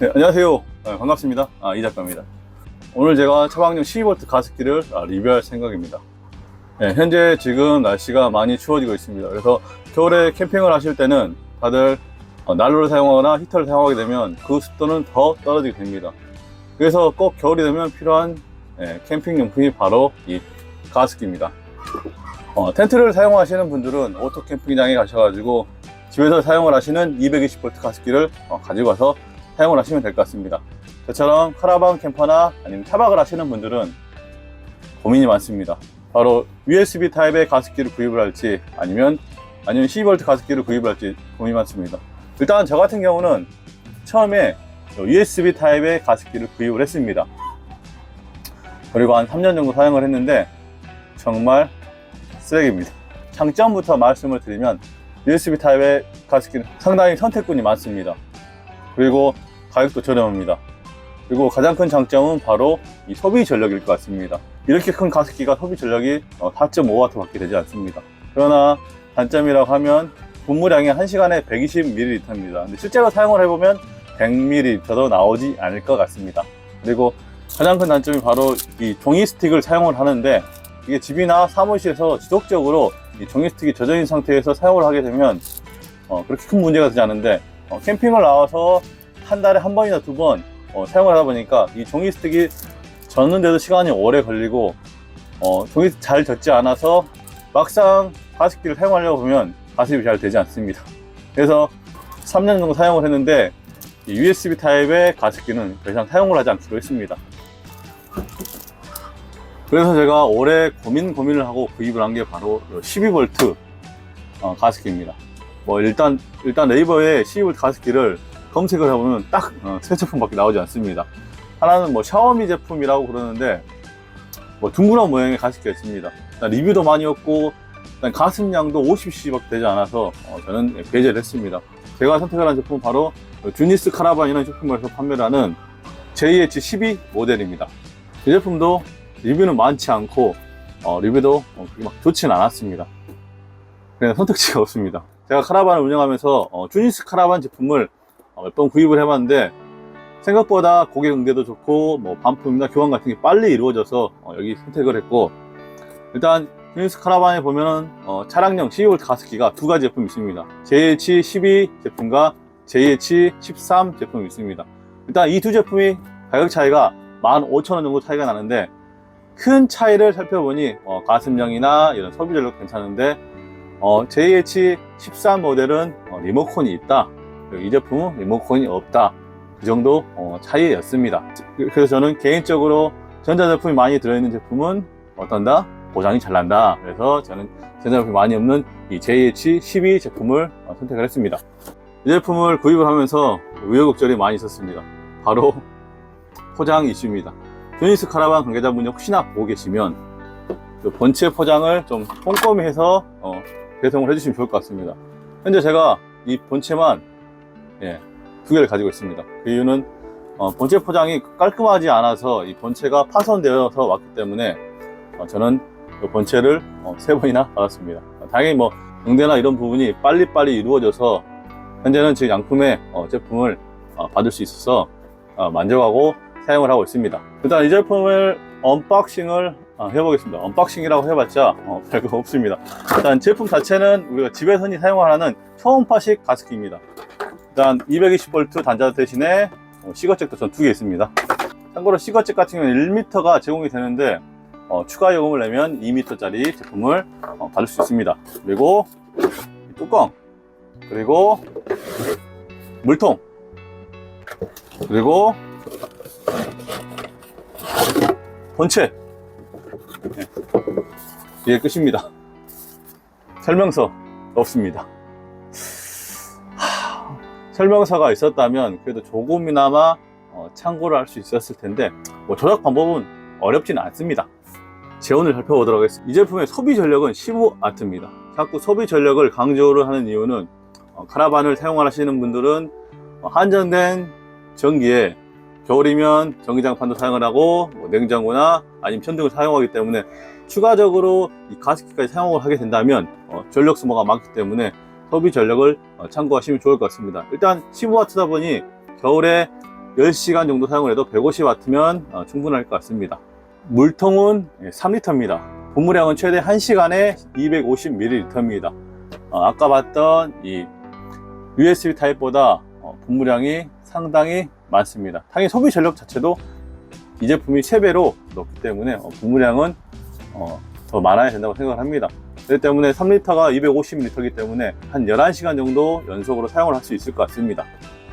네, 안녕하세요. 네, 반갑습니다. 아, 이 작가입니다. 오늘 제가 차박용 12V 가습기를 아, 리뷰할 생각입니다. 네, 현재 지금 날씨가 많이 추워지고 있습니다. 그래서 겨울에 캠핑을 하실 때는 다들 어, 난로를 사용하거나 히터를 사용하게 되면 그 습도는 더 떨어지게 됩니다. 그래서 꼭 겨울이 되면 필요한 예, 캠핑 용품이 바로 이 가습기입니다. 어, 텐트를 사용하시는 분들은 오토 캠핑장에 가셔가지고 집에서 사용을 하시는 220V 가습기를 어, 가지고 와서 사용을 하시면 될 것 같습니다. 저처럼 카라반 캠퍼나 아니면 차박을 하시는 분들은 고민이 많습니다. 바로 USB 타입의 가습기를 구입을 할지 아니면 아니면 12V 가습기를 구입을 할지 고민이 많습니다. 일단 저 같은 경우는 처음에 USB 타입의 가습기를 구입을 했습니다. 그리고 한 3년 정도 사용을 했는데 정말 쓰레기입니다. 장점부터 말씀을 드리면 USB 타입의 가습기는 상당히 선택군이 많습니다. 그리고 가격도 저렴합니다. 그리고 가장 큰 장점은 바로 이 소비 전력일 것 같습니다. 이렇게 큰 가습기가 소비 전력이 4.5W 밖에 되지 않습니다. 그러나 단점이라고 하면 분무량이 1시간에 120ml입니다. 근데 실제로 사용을 해보면 100ml도 나오지 않을 것 같습니다. 그리고 가장 큰 단점이 바로 이 종이 스틱을 사용을 하는데 이게 집이나 사무실에서 지속적으로 이 종이 스틱이 젖어 있는 상태에서 사용을 하게 되면 어, 그렇게 큰 문제가 되지 않은데 어, 캠핑을 나와서 한 달에 한 번이나 두번 어, 사용을 하다 보니까 이 종이 스틱이 젖는데도 시간이 오래 걸리고 어, 종이 잘 젖지 않아서 막상 가습기를 사용하려고 보면 가습이 잘 되지 않습니다. 그래서 3년 정도 사용을 했는데 이 USB 타입의 가습기는 더 이상 사용을 하지 않기로 했습니다. 그래서 제가 올해 고민 고민을 하고 구입을 한 게 바로 12V 어, 가습기입니다. 뭐 일단 일단 네이버에 12V 가습기를 검색을 해보면 딱 세 제품밖에 나오지 않습니다. 하나는 뭐 샤오미 제품이라고 그러는데 뭐 둥그런 모양의 가습기가 있습니다. 리뷰도 많이 없고 일단 가습량도 50cc밖에 되지 않아서 어, 저는 배제를 했습니다. 제가 선택을 한 제품은 바로 주니스 카라반이라는 쇼핑몰에서 판매를 하는 JH12 모델입니다. 이 제품도 리뷰는 많지 않고 어, 리뷰도 어, 막 좋지는 않았습니다. 그냥 선택지가 없습니다. 제가 카라반을 운영하면서 어, 주니스 카라반 제품을 어, 몇 번 구입을 해봤는데 생각보다 고객 응대도 좋고 뭐 반품이나 교환 같은 게 빨리 이루어져서 어, 여기 선택을 했고 일단 주니스 카라반에 보면은 어, 차량용 12V 가습기가 두 가지 제품이 있습니다. JH12 제품과 JH13 제품이 있습니다. 일단 이 두 제품이 가격 차이가 15,000원 정도 차이가 나는데 큰 차이를 살펴보니 어, 가습량이나 이런 소비 전력 괜찮은데 어, JH13 모델은 어, 리모컨이 있다. 이 제품은 리모컨이 없다. 그 정도 어, 차이였습니다. 그래서 저는 개인적으로 전자제품이 많이 들어있는 제품은 어떤다? 보장이 잘 난다. 그래서 저는 전자제품이 많이 없는 이 JH12 제품을 어, 선택을 했습니다. 이 제품을 구입을 하면서 우여곡절이 많이 있었습니다. 바로 포장 이슈입니다. 주니스 카라반 관계자분이 혹시나 보고 계시면 그 본체 포장을 좀 꼼꼼히 해서 어, 배송을 해주시면 좋을 것 같습니다. 현재 제가 이 본체만 예, 두 개를 가지고 있습니다. 그 이유는 어, 본체 포장이 깔끔하지 않아서 이 본체가 파손되어서 왔기 때문에 어, 저는 그 본체를 어, 세 번이나 받았습니다. 당연히 뭐 응대나 이런 부분이 빨리빨리 이루어져서 현재는 제 양품의 어, 제품을 어, 받을 수 있어서 어, 만족하고 사용을 하고 있습니다. 일단 이 제품을 언박싱을 어, 해보겠습니다. 언박싱이라고 해봤자 어, 별거 없습니다. 일단 제품 자체는 우리가 집에서 흔히 사용하는 초음파식 가습기입니다. 일단 220V 단자 대신에 어, 시거잭도 전 두 개 있습니다. 참고로 시거잭 같은 경우는 1m가 제공이 되는데 어, 추가 요금을 내면 2m짜리 제품을 어, 받을 수 있습니다. 그리고 이 뚜껑, 그리고 물통, 그리고 본체. 네. 이게 끝입니다. 설명서 없습니다. 하, 설명서가 있었다면 그래도 조금이나마 어, 참고를 할 수 있었을 텐데 뭐 조작 방법은 어렵지는 않습니다. 재원을 살펴보도록 하겠습니다. 이 제품의 소비 전력은 15W입니다. 자꾸 소비 전력을 강조를 하는 이유는 어, 카라반을 사용하시는 분들은 어, 한정된 전기에 겨울이면 전기장판도 사용을 하고 뭐 냉장고나 아니면 천둥을 사용하기 때문에 추가적으로 이 가습기까지 사용을 하게 된다면 어, 전력 소모가 많기 때문에 소비 전력을 어, 참고하시면 좋을 것 같습니다. 일단 15W다 보니 겨울에 10시간 정도 사용을 해도 150W면 어, 충분할 것 같습니다. 물통은 3리터입니다. 분무량은 최대 1시간에 250ml입니다. 어, 아까 봤던 이 USB 타입보다 어, 분무량이 상당히 많습니다. 당연히 소비 전력 자체도 이 제품이 3배로 넣기 때문에 어, 분무량은 어, 더 많아야 된다고 생각을 합니다. 그렇기 때문에 3리터가 250ml이기 때문에 한 11시간 정도 연속으로 사용을 할 수 있을 것 같습니다.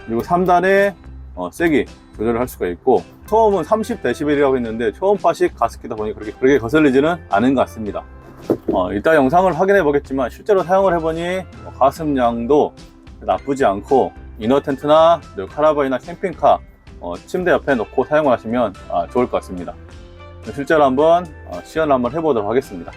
그리고 3단의 어, 세기 조절을 할 수가 있고 초음은 30dB이라고 했는데 초음파식 가습기다 보니 그렇게, 그렇게 거슬리지는 않은 것 같습니다. 어, 이따 영상을 확인해 보겠지만 실제로 사용을 해보니 어, 가습량도 나쁘지 않고 이너 텐트나 그 카라반이나 캠핑카 어, 침대 옆에 놓고 사용을 하시면 아, 좋을 것 같습니다. 실제로 한번 어, 시연을 한번 해보도록 하겠습니다.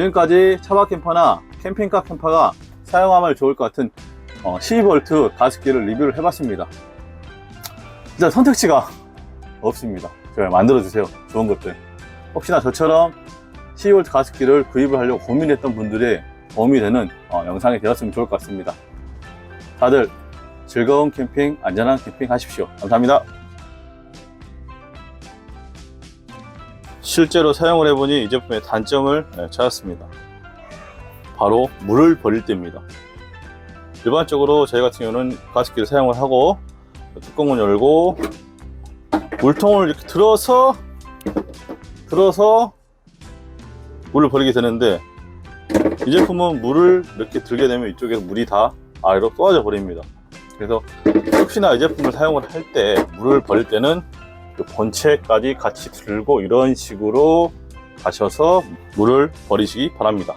지금까지 차박 캠퍼나 캠핑카 캠퍼가 사용하면 좋을 것 같은 어, 12V 가습기를 리뷰를 해봤습니다. 진짜 선택지가 없습니다. 제가 만들어주세요. 좋은 것들. 혹시나 저처럼 12V 가습기를 구입을 하려고 고민했던 분들의 도움이 되는 어, 영상이 되었으면 좋을 것 같습니다. 다들 즐거운 캠핑, 안전한 캠핑 하십시오. 감사합니다. 실제로 사용을 해보니 이 제품의 단점을 네, 찾았습니다. 바로 물을 버릴 때입니다. 일반적으로 저희 같은 경우는 가습기를 사용을 하고 뚜껑을 열고 물통을 이렇게 들어서 들어서 물을 버리게 되는데 이 제품은 물을 이렇게 들게 되면 이쪽에서 물이 다 아래로 쏟아져 버립니다. 그래서 혹시나 이 제품을 사용을 할 때 물을 버릴 때는 그 본체까지 같이 들고 이런 식으로 가셔서 물을 버리시기 바랍니다.